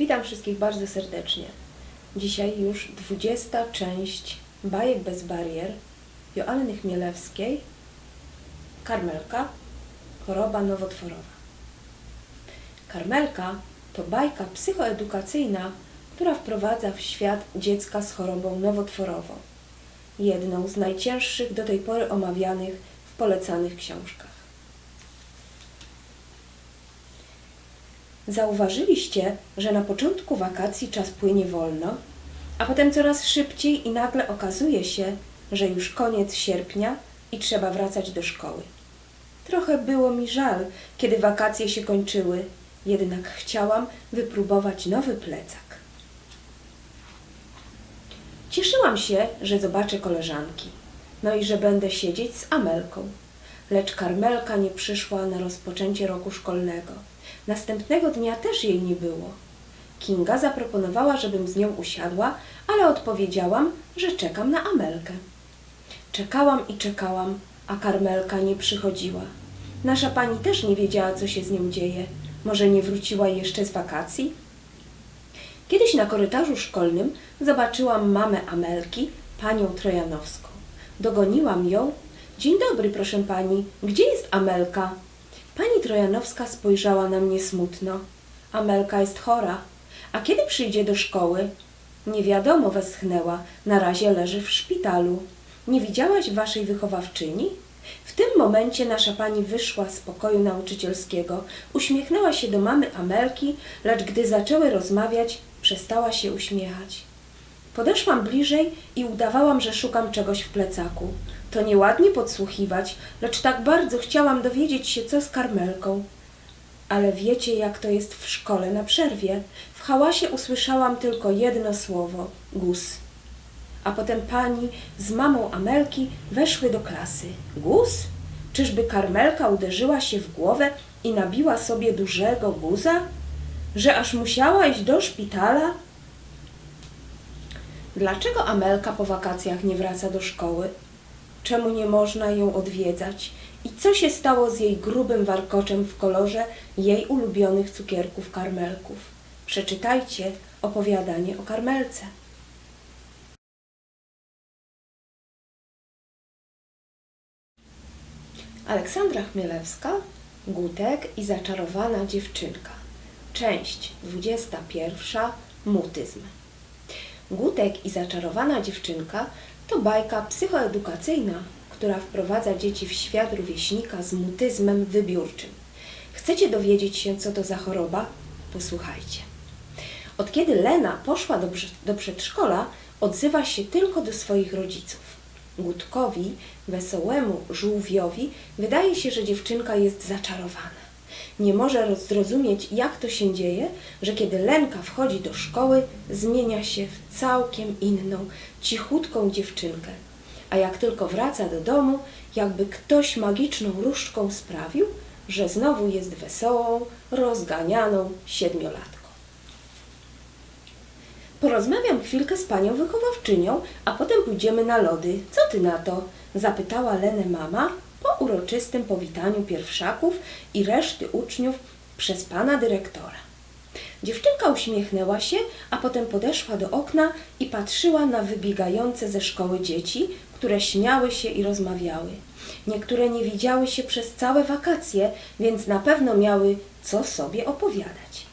Witam wszystkich bardzo serdecznie. Dzisiaj już 20 część Bajek bez barier Joanny Chmielewskiej Karmelka Choroba nowotworowa. Karmelka to bajka psychoedukacyjna, która wprowadza w świat dziecka z chorobą nowotworową. Jedną z najcięższych do tej pory omawianych w polecanych książkach. Zauważyliście, że na początku wakacji czas płynie wolno, a potem coraz szybciej i nagle okazuje się, że już koniec sierpnia i trzeba wracać do szkoły. Trochę było mi żal, kiedy wakacje się kończyły, jednak chciałam wypróbować nowy plecak. Cieszyłam się, że zobaczę koleżanki, no i że będę siedzieć z Amelką. Lecz Karmelka nie przyszła na rozpoczęcie roku szkolnego. Następnego dnia też jej nie było. Kinga zaproponowała, żebym z nią usiadła, ale odpowiedziałam, że czekam na Amelkę. Czekałam i czekałam, a Karmelka nie przychodziła. Nasza pani też nie wiedziała, co się z nią dzieje. Może nie wróciła jeszcze z wakacji? Kiedyś na korytarzu szkolnym zobaczyłam mamę Amelki, panią Trojanowską. Dogoniłam ją. Dzień dobry, proszę pani. Gdzie jest Amelka? Pani Trojanowska spojrzała na mnie smutno. Amelka jest chora. A kiedy przyjdzie do szkoły? Nie wiadomo, westchnęła. Na razie leży w szpitalu. Nie widziałaś waszej wychowawczyni? W tym momencie nasza pani wyszła z pokoju nauczycielskiego, uśmiechnęła się do mamy Amelki, lecz gdy zaczęły rozmawiać, przestała się uśmiechać. Podeszłam bliżej i udawałam, że szukam czegoś w plecaku. To nieładnie podsłuchiwać, lecz tak bardzo chciałam dowiedzieć się, co z karmelką. Ale wiecie, jak to jest w szkole na przerwie. W hałasie usłyszałam tylko jedno słowo gus. A potem pani z mamą Amelki weszły do klasy. Gus? Czyżby karmelka uderzyła się w głowę i nabiła sobie dużego guza? Że aż musiała iść do szpitala? Dlaczego Amelka po wakacjach nie wraca do szkoły? Czemu nie można ją odwiedzać? I co się stało z jej grubym warkoczem w kolorze jej ulubionych cukierków karmelków? Przeczytajcie opowiadanie o karmelce. Aleksandra Chmielewska, Gutek i zaczarowana dziewczynka. Część 21. Mutyzm. Gutek i zaczarowana dziewczynka to bajka psychoedukacyjna, która wprowadza dzieci w świat rówieśnika z mutyzmem wybiórczym. Chcecie dowiedzieć się, co to za choroba? Posłuchajcie. Od kiedy Lena poszła do, do przedszkola, odzywa się tylko do swoich rodziców. Gutkowi, wesołemu żółwiowi, wydaje się, że dziewczynka jest zaczarowana. Nie może roz- zrozumieć, jak to się dzieje, że kiedy Lenka wchodzi do szkoły, zmienia się w całkiem inną, cichutką dziewczynkę. A jak tylko wraca do domu, jakby ktoś magiczną różdżką sprawił, że znowu jest wesołą, rozganianą siedmiolatką. Porozmawiam chwilkę z panią wychowawczynią, a potem pójdziemy na lody. Co ty na to? Zapytała Lenę mama uroczystym powitaniu pierwszaków i reszty uczniów przez pana dyrektora. Dziewczynka uśmiechnęła się, a potem podeszła do okna i patrzyła na wybiegające ze szkoły dzieci, które śmiały się i rozmawiały. Niektóre nie widziały się przez całe wakacje, więc na pewno miały co sobie opowiadać.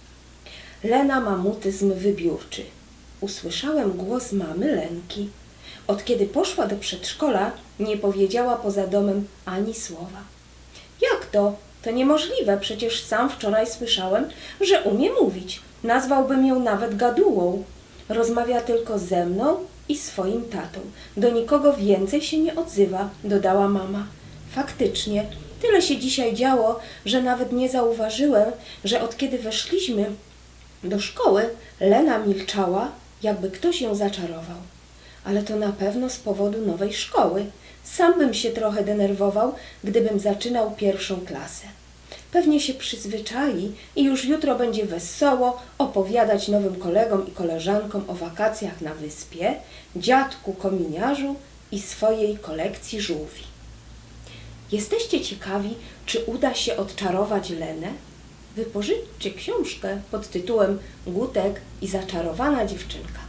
Lena ma mutyzm wybiórczy. Usłyszałem głos mamy Lenki. Od kiedy poszła do przedszkola, nie powiedziała poza domem ani słowa. Jak to? To niemożliwe, przecież sam wczoraj słyszałem, że umie mówić. Nazwałbym ją nawet gadułą. Rozmawia tylko ze mną i swoim tatą. Do nikogo więcej się nie odzywa, dodała mama. Faktycznie, tyle się dzisiaj działo, że nawet nie zauważyłem, że od kiedy weszliśmy do szkoły, Lena milczała, jakby ktoś ją zaczarował. Ale to na pewno z powodu nowej szkoły. Sam bym się trochę denerwował, gdybym zaczynał pierwszą klasę. Pewnie się przyzwyczai i już jutro będzie wesoło opowiadać nowym kolegom i koleżankom o wakacjach na wyspie, dziadku kominiarzu i swojej kolekcji żółwi. Jesteście ciekawi, czy uda się odczarować Lenę? wypożyczcie książkę pod tytułem Gutek i zaczarowana dziewczynka.